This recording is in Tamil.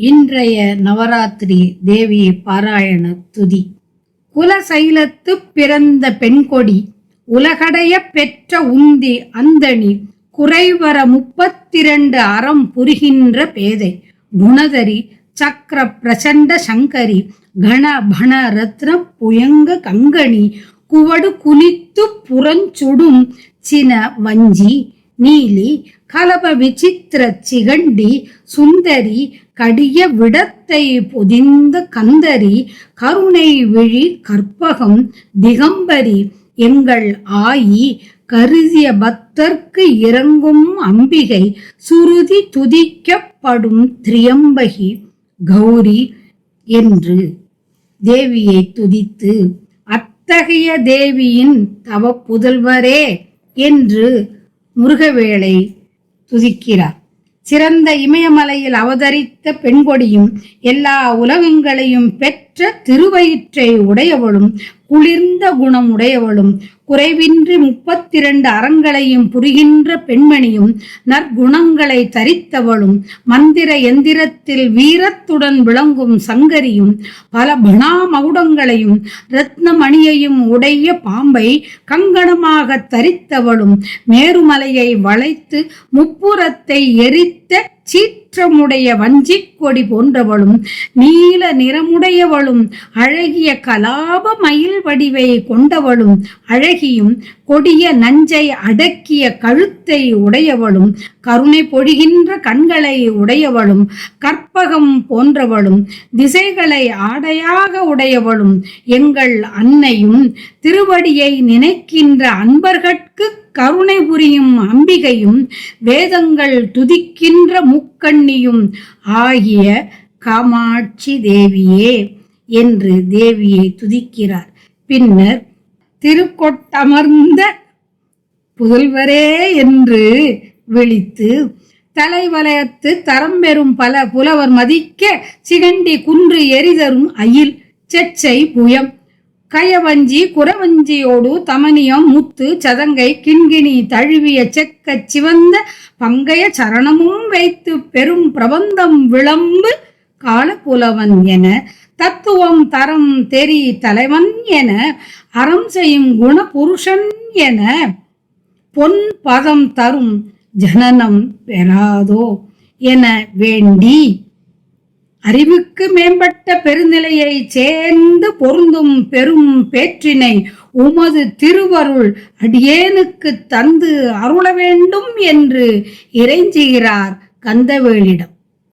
இன்றைய நவராத்திரி தேவி பாராயண துதி. குலசைலத்து பிறந்த பெண்கொடி உலகடைய பெற்ற உந்தி அந்தணி குறைவர முப்பத்திரண்டு அறம் புரிகின்ற பேதை குணதரி சக்கர பிரசண்ட சங்கரி கண பண ரத்ன புயங்க கங்கணி குவடு குனித்து புறஞ்சுடும் சின வஞ்சி நீலி கலப விசித்திர சிகண்டி சுந்தரி கடிய விடத்தை பொதிந்த கந்தரி கருணை விழி கற்பகம் திகம்பரி எங்கள் ஆயி கருதிய பக்தர்க்கு இறங்கும் அம்பிகை சுருதி துதிக்கப்படும் திரியம்பகி கௌரி என்று தேவியை துதித்து அத்தகைய தேவியின் தவ புதல்வரே என்று முருகவேளை துதிக்கிறார். சிறந்த இமயமலையில் அவதரித்த பெண்கொடியும் எல்லா உலகங்களையும் பெற்ற திருவயிற்றை உடையவளும் குளிர்ந்த குணம் உடையவளும் குறைவின்றி முப்பத்திரண்டு அறங்களையும் புரிகின்ற பெண்மணியும் நற்குணங்களை தரித்தவளும் மந்திர எந்திரத்தில் வீரத்துடன் விளங்கும் சங்கரியும் பல பணா மகுடங்களையும் ரத்னமணியையும் உடைய பாம்பை கங்கணமாக தரித்தவளும் மேருமலையை வளைத்து முப்புறத்தை எரித்த சீற்றமுடைய வஞ்சிக் கொடி போன்றவளும் நீல நிறமுடையவளும் அழகிய கலாப மயில் வடிவை கொண்டவளும் அழகியும் கொடிய நஞ்சை அடக்கிய கழுத்தை உடையவளும் கருணை பொழிகின்ற கண்களை உடையவளும் கற்பகம் போன்றவளும் திசைகளை ஆடையாக உடையவளும் எங்கள் அன்னையும் திருவடியை நினைக்கின்ற அன்பர்கட்கு கருணை புரியும் அம்பிகையும் வேதங்கள் துதிக்கின்ற முக்கண்ணியும் ஆகிய காமாட்சி தேவியே என்று தேவியை துதிக்கிறார். பின்னர் திருக்கொட்டமர்ந்த புதல்வரே என்று விழித்து தலைவலயத்து தரம் பெறும் பல புலவர் மதிக்க சிகண்டி குன்று எரிதரும் அயில் செச்சை புயம் கயவஞ்சி குறவஞ்சியோடு தமனியம் முத்து சதங்கை கிண்கிணி தழுவிய செக்கச் சிவந்த பங்கைய சரணமும் வைத்து பெரும் பிரபந்தம் விளம்பு காலப்புலவன் என தத்துவம் தரம் தெரி தலைவன் என அறம் செய்யும் குணபுருஷன் என பொன் பதம் தரும் ஜனனம் பெறாதோ என வேண்டி அறிவுக்கு மேம்பட்ட பெருநிலையை சேர்ந்து பொருந்தும் பெரும் பேற்றினை உமது திருவருள் அடியேனுக்கு தந்து அருள வேண்டும் என்று இறைஞ்சுகிறார் கந்தவேளிடம்